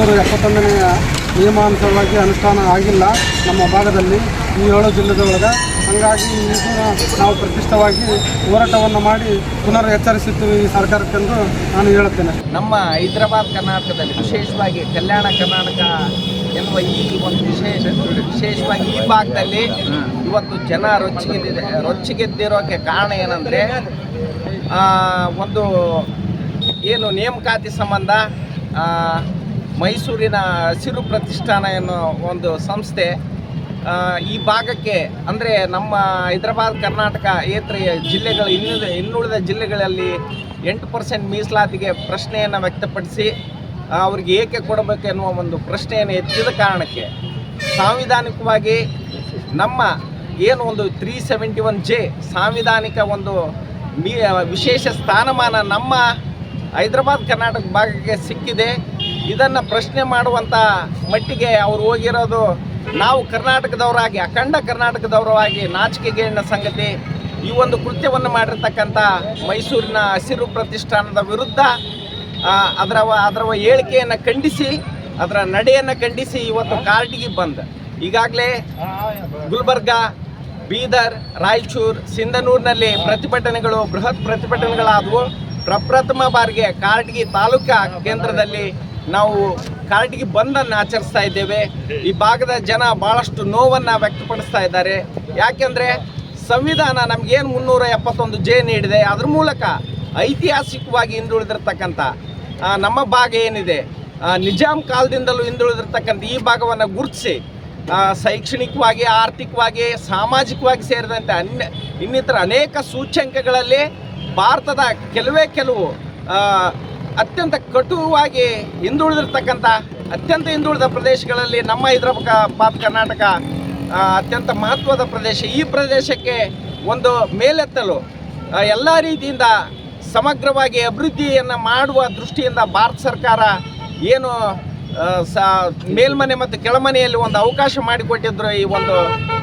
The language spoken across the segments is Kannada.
ಮುನ್ನೂರ ಎಪ್ಪತ್ತೊಂದನೆಯ ನಿಯಮಾನುಸಾರವಾಗಿ ಅನುಷ್ಠಾನ ಆಗಿಲ್ಲ ನಮ್ಮ ಭಾಗದಲ್ಲಿ. ಈ ಏಳು ಜಿಲ್ಲೆದೊಳಗೆ ಹಾಗಾಗಿ ಇದನ್ನು ನಾವು ಪ್ರತಿಷ್ಠವಾಗಿ ಹೋರಾಟವನ್ನು ಮಾಡಿ ಪುನರ್ ಎಚ್ಚರಿಸುತ್ತೀವಿ ಈ ಸರ್ಕಾರಕ್ಕೆಂದು ನಾನು ಹೇಳುತ್ತೇನೆ. ನಮ್ಮ ಹೈದರಾಬಾದ್ ಕರ್ನಾಟಕದಲ್ಲಿ ವಿಶೇಷವಾಗಿ ಕಲ್ಯಾಣ ಕರ್ನಾಟಕ ಎನ್ನುವ ಈ ಒಂದು ವಿಶೇಷ, ವಿಶೇಷವಾಗಿ ಈ ಭಾಗದಲ್ಲಿ ಇವತ್ತು ಜನ ರೊಚ್ಚಿಗೆದ್ದಿದೆ ರೊಚ್ಚಿಗೆದ್ದಿರೋಕ್ಕೆ ಕಾರಣ ಏನಂದರೆ ಒಂದು ಏನು ನೇಮಕಾತಿ ಸಂಬಂಧ ಮೈಸೂರಿನ ಹಸಿರು ಪ್ರತಿಷ್ಠಾನ ಎನ್ನುವ ಒಂದು ಸಂಸ್ಥೆ ಈ ಭಾಗಕ್ಕೆ ಅಂದರೆ ನಮ್ಮ ಹೈದರಾಬಾದ್, ಕರ್ನಾಟಕ ಏತ್ರ ಜಿಲ್ಲೆಗಳು, ಇನ್ನುಳಿದ ಇನ್ನುಳಿದ ಜಿಲ್ಲೆಗಳಲ್ಲಿ ಎಂಟು ಪರ್ಸೆಂಟ್ ಮೀಸಲಾತಿಗೆ ಪ್ರಶ್ನೆಯನ್ನು ವ್ಯಕ್ತಪಡಿಸಿ ಅವ್ರಿಗೆ ಏಕೆ ಕೊಡಬೇಕು ಎನ್ನುವ ಒಂದು ಪ್ರಶ್ನೆಯನ್ನು ಎತ್ತಿದ ಕಾರಣಕ್ಕೆ ಸಾಂವಿಧಾನಿಕವಾಗಿ ನಮ್ಮ ಏನು ಒಂದು ತ್ರೀ ಸೆವೆಂಟಿ ಒನ್ ಜೆ ಸಾಂವಿಧಾನಿಕ ಒಂದು ಮೀ, ವಿಶೇಷ ಸ್ಥಾನಮಾನ ನಮ್ಮ ಹೈದರಾಬಾದ್, ಕರ್ನಾಟಕ ಭಾಗಕ್ಕೆ ಸಿಕ್ಕಿದೆ. ಇದನ್ನು ಪ್ರಶ್ನೆ ಮಾಡುವಂಥ ಮಟ್ಟಿಗೆ ಅವ್ರು ಹೋಗಿರೋದು ನಾವು ಕರ್ನಾಟಕದವರಾಗಿ, ಅಖಂಡ ಕರ್ನಾಟಕದವರಾಗಿ ನಾಚಿಕೆಗೇಡಿನ ಸಂಗತಿ ಈ ಒಂದು ಕೃತ್ಯವನ್ನು ಮಾಡಿರ್ತಕ್ಕಂಥ ಮೈಸೂರಿನ ಹಸಿರು ಪ್ರತಿಷ್ಠಾನದ ವಿರುದ್ಧ ಅದರ ಅದರ ಹೇಳಿಕೆಯನ್ನು ಖಂಡಿಸಿ, ಅದರ ನಡೆಯನ್ನು ಖಂಡಿಸಿ ಇವತ್ತು ಕಾರ್ಟಿಗೆ ಬಂದ. ಈಗಾಗಲೇ ಗುಲ್ಬರ್ಗ, ಬೀದರ್, ರಾಯಚೂರು, ಸಿಂಧನೂರಿನಲ್ಲಿ ಪ್ರತಿಭಟನೆಗಳು, ಬೃಹತ್ ಪ್ರತಿಭಟನೆಗಳಾದವು. ಪ್ರಪ್ರಥಮ ಬಾರಿಗೆ ಕಾರಟಗಿ ತಾಲೂಕಾ ಕೇಂದ್ರದಲ್ಲಿ ನಾವು ಕಾರಟಗಿ ಬಂದನ್ನು ಆಚರಿಸ್ತಾ ಇದ್ದೇವೆ. ಈ ಭಾಗದ ಜನ ಭಾಳಷ್ಟು ನೋವನ್ನು ವ್ಯಕ್ತಪಡಿಸ್ತಾ ಇದ್ದಾರೆ. ಯಾಕೆಂದರೆ ಸಂವಿಧಾನ ನಮಗೇನು ಮುನ್ನೂರ ಎಪ್ಪತ್ತೊಂದು ಜೆ ನೀಡಿದೆ. ಅದ್ರ ಮೂಲಕ ಐತಿಹಾಸಿಕವಾಗಿ ಹಿಂದುಳಿದಿರ್ತಕ್ಕಂಥ ನಮ್ಮ ಭಾಗ ಏನಿದೆ ನಿಜಾಮ್ ಕಾಲದಿಂದಲೂ ಹಿಂದುಳಿದಿರ್ತಕ್ಕಂಥ ಈ ಭಾಗವನ್ನು ಗುರುತಿಸಿ ಶೈಕ್ಷಣಿಕವಾಗಿ, ಆರ್ಥಿಕವಾಗಿ, ಸಾಮಾಜಿಕವಾಗಿ ಸೇರಿದಂತೆ ಅನ್ಯ, ಇನ್ನಿತರ ಅನೇಕ ಸೂಚ್ಯಂಕಗಳಲ್ಲಿ ಭಾರತದ ಕೆಲವೇ ಕೆಲವು ಅತ್ಯಂತ ಕಟುವಾಗಿ ಹಿಂದುಳಿದಿರ್ತಕ್ಕಂಥ, ಅತ್ಯಂತ ಹಿಂದುಳಿದ ಪ್ರದೇಶಗಳಲ್ಲಿ ನಮ್ಮ ಹೈದರಾಬಾದ್ ಕರ್ನಾಟಕ ಅತ್ಯಂತ ಮಹತ್ವದ ಪ್ರದೇಶ. ಈ ಪ್ರದೇಶಕ್ಕೆ ಒಂದು ಮೇಲೆತ್ತಲು ಎಲ್ಲ ರೀತಿಯಿಂದ ಸಮಗ್ರವಾಗಿ ಅಭಿವೃದ್ಧಿಯನ್ನು ಮಾಡುವ ದೃಷ್ಟಿಯಿಂದ ಭಾರತ ಸರ್ಕಾರ ಏನು ಸ, ಮೇಲ್ಮನೆ ಮತ್ತು ಕೆಳಮನೆಯಲ್ಲಿ ಒಂದು ಅವಕಾಶ ಮಾಡಿಕೊಟ್ಟಿದ್ರು ಈ ಒಂದು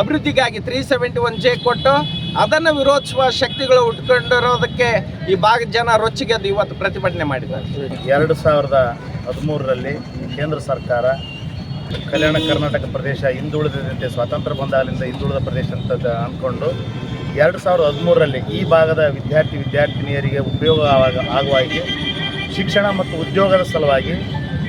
ಅಭಿವೃದ್ಧಿಗಾಗಿ ತ್ರೀ ಸೆವೆಂಟಿ ಒನ್ ಜೆ ಕೊಟ್ಟು ಅದನ್ನು ವಿರೋಧಿಸುವ ಶಕ್ತಿಗಳು ಉಟ್ಕೊಂಡಿರೋದಕ್ಕೆ ಈ ಭಾಗದ ಜನ ರೊಚ್ಚಿಗೆದ್ದು ಇವತ್ತು ಪ್ರತಿಭಟನೆ ಮಾಡಿದ್ದಾರೆ. ಎರಡು ಸಾವಿರದ ಹದಿಮೂರರಲ್ಲಿ ಕೇಂದ್ರ ಸರ್ಕಾರ ಕಲ್ಯಾಣ ಕರ್ನಾಟಕ ಪ್ರದೇಶ ಹಿಂದುಳಿದಂತೆ ಸ್ವಾತಂತ್ರ್ಯ ಬಂದಾಗಲಿಂದ ಹಿಂದುಳಿದ ಪ್ರದೇಶ ಅಂತ ಅಂದ್ಕೊಂಡು ಎರಡು ಸಾವಿರದ ಹದಿಮೂರರಲ್ಲಿ ಈ ಭಾಗದ ವಿದ್ಯಾರ್ಥಿ ವಿದ್ಯಾರ್ಥಿನಿಯರಿಗೆ ಉಪಯೋಗ ಆಗ ಆಗುವ ಹಾಗೆ ಶಿಕ್ಷಣ ಮತ್ತು ಉದ್ಯೋಗದ ಸಲುವಾಗಿ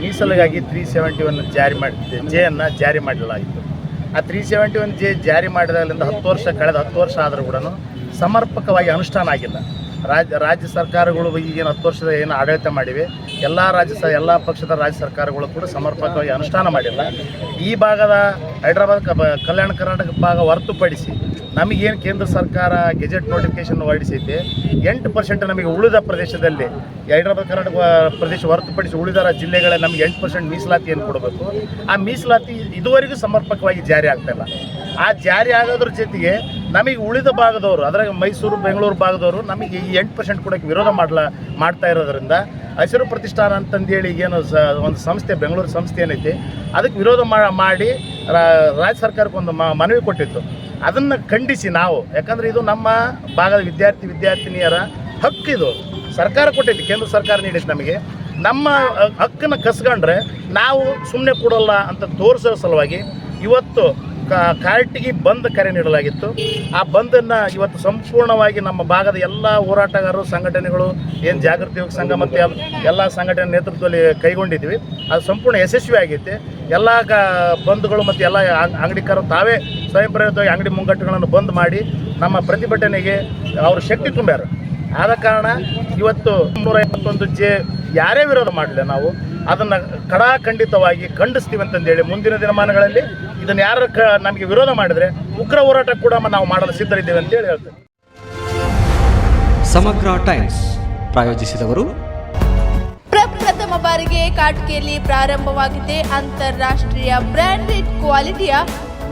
ಮೀಸಲಿಗಾಗಿ ತ್ರೀ ಸೆವೆಂಟಿ ಒನ್ ಜಾರಿ ಮಾಡಿ, ಜೆಯನ್ನು ಜಾರಿ ಮಾಡಲಾಗಿತ್ತು. ಆ ತ್ರೀ ಸೆವೆಂಟಿ ಒನ್ ಜೆ ಜಾರಿ ಮಾಡಿದಾಗಲಿಂದ ಹತ್ತು ವರ್ಷ ಕಳೆದ ಹತ್ತು ವರ್ಷ ಆದರೂ ಕೂಡ ಸಮರ್ಪಕವಾಗಿ ಅನುಷ್ಠಾನ ಆಗಿಲ್ಲ. ರಾಜ್ಯ ರಾಜ್ಯ ಸರ್ಕಾರಗಳು ಈಗೇನು ಹತ್ತು ವರ್ಷದ ಏನು ಆಡಳಿತ ಮಾಡಿವೆ. ಎಲ್ಲ ರಾಜ್ಯ ಸ, ಎಲ್ಲ ಪಕ್ಷದ ರಾಜ್ಯ ಸರ್ಕಾರಗಳು ಕೂಡ ಸಮರ್ಪಕವಾಗಿ ಅನುಷ್ಠಾನ ಮಾಡಿಲ್ಲ. ಈ ಭಾಗದ ಹೈದರಾಬಾದ್ ಕಲ್ಯಾಣ ಕರ್ನಾಟಕ ಭಾಗ ಹೊರತುಪಡಿಸಿ ನಮಗೇನು ಕೇಂದ್ರ ಸರ್ಕಾರ ಗೆಜೆಟ್ ನೋಟಿಫಿಕೇಶನ್ ಹೊರಡಿಸೈತೆ? ಎಂಟು ಪರ್ಸೆಂಟ್ ನಮಗೆ ಉಳಿದ ಪ್ರದೇಶದಲ್ಲಿ, ಹೈದರಾಬಾದ್, ಕರ್ನಾಟಕ ಪ್ರದೇಶ ಹೊರತುಪಡಿಸಿ ಉಳಿದ ಜಿಲ್ಲೆಗಳಲ್ಲಿ ನಮಗೆ ಎಂಟು ಪರ್ಸೆಂಟ್ ಏನು ಕೊಡಬೇಕು? ಆ ಮೀಸಲಾತಿ ಇದುವರೆಗೂ ಸಮರ್ಪಕವಾಗಿ ಜಾರಿ ಆಗ್ತಾಯಿಲ್ಲ ಆ ಜಾರಿ ಆಗೋದ್ರ ಜೊತೆಗೆ ನಮಗೆ ಉಳಿದ ಭಾಗದವರು, ಅದ್ರಾಗ ಮೈಸೂರು, ಬೆಂಗಳೂರು ಭಾಗದವರು ನಮಗೆ ಈ ಎಂಟು ಪರ್ಸೆಂಟ್ ಕೊಡೋಕ್ಕೆ ವಿರೋಧ ಮಾಡ್ಲಾ, ಮಾಡ್ತಾ ಇರೋದ್ರಿಂದ ಹಸಿರು ಪ್ರತಿಷ್ಠಾನ ಅಂತಂದೇಳಿ ಏನು ಸ, ಒಂದು ಸಂಸ್ಥೆ, ಬೆಂಗಳೂರು ಸಂಸ್ಥೆ ಏನೈತಿ, ಅದಕ್ಕೆ ವಿರೋಧ ಮಾಡಿ ರಾಜ್ಯ ಸರ್ಕಾರಕ್ಕೆ ಒಂದು ಮ- ಮನವಿ ಕೊಟ್ಟಿತ್ತು. ಅದನ್ನು ಖಂಡಿಸಿ ನಾವು. ಯಾಕಂದರೆ ಇದು ನಮ್ಮ ಭಾಗದ ವಿದ್ಯಾರ್ಥಿ ವಿದ್ಯಾರ್ಥಿನಿಯರ ಹಕ್ಕು ಇದು. ಸರ್ಕಾರ ಕೊಟ್ಟೈತಿ, ಕೇಂದ್ರ ಸರ್ಕಾರ ನೀಡೈತಿ ನಮಗೆ. ನಮ್ಮ ಹಕ್ಕನ್ನು ಕಸ್ಕೊಂಡ್ರೆ ನಾವು ಸುಮ್ಮನೆ ಕೊಡಲ್ಲ ಅಂತ ತೋರಿಸೋ ಸಲುವಾಗಿ ಇವತ್ತು ಕಾರ್ಟಿಗೆ ಬಂದ್ ಕರೆ ನೀಡಲಾಗಿತ್ತು. ಆ ಬಂದನ್ನು ಇವತ್ತು ಸಂಪೂರ್ಣವಾಗಿ ನಮ್ಮ ಭಾಗದ ಎಲ್ಲ ಹೋರಾಟಗಾರರು, ಸಂಘಟನೆಗಳು, ಏನು ಜಾಗೃತಿ ಸಂಘ ಮತ್ತು ಎಲ್- ಎಲ್ಲ ಸಂಘಟನೆ ನೇತೃತ್ವದಲ್ಲಿ ಕೈಗೊಂಡಿದ್ವಿ. ಅದು ಸಂಪೂರ್ಣ ಯಶಸ್ವಿ ಆಗೈತೆ ಎಲ್ಲ ಕ ಬಂಧುಗಳು ಮತ್ತು ಎಲ್ಲ ಅಂಗ್- ಅಂಗಡಿಕಾರರು ತಾವೇ ಸ್ವಯಂ ಪ್ರೇರಿತವಾಗಿ ಅಂಗಡಿ ಮುಂಗಟ್ಟುಗಳನ್ನು ಬಂದ್ ಮಾಡಿ ನಮ್ಮ ಪ್ರತಿಭಟನೆಗೆ ಅವರು ಶಕ್ತಿ ತುಂಬ್ಯಾರ. ಆದ ಕಾರಣ ಇವತ್ತು ನೂರ ಎಪ್ಪತ್ತೊಂದು ಜೆ ಯಾರೇ ವಿರೋಧ ಮಾಡಲಿಲ್ಲ ನಾವು ಅದನ್ನು ಕಡಾಖಂಡಿತವಾಗಿ ಖಂಡಿಸ್ತೀವಿ ಅಂತಂದೇಳಿ ಮುಂದಿನ ದಿನಮಾನಗಳಲ್ಲಿ ಇದನ್ನು ಯಾರು ಕ ನಮಗೆ ವಿರೋಧ ಮಾಡಿದರೆ ಉಗ್ರ ಹೋರಾಟ ಕೂಡ ನಾವು ಮಾಡಲು ಸಿದ್ಧರಿದ್ದೇವೆ ಅಂತೇಳಿ ಹೇಳ್ತೇವೆ ಸಮಗ್ರ ಟೈಮ್ಸ್ ಪ್ರಾಯೋಜಿಸಿದವರು ಪ್ರಪ್ರಥಮ ಬಾರಿಗೆ ಕಾಟಕೆಯಲ್ಲಿ ಪ್ರಾರಂಭವಾಗಿದೆ ಅಂತಾರಾಷ್ಟ್ರೀಯ ಬ್ರ್ಯಾಂಡೆಡ್ ಕ್ವಾಲಿಟಿಯ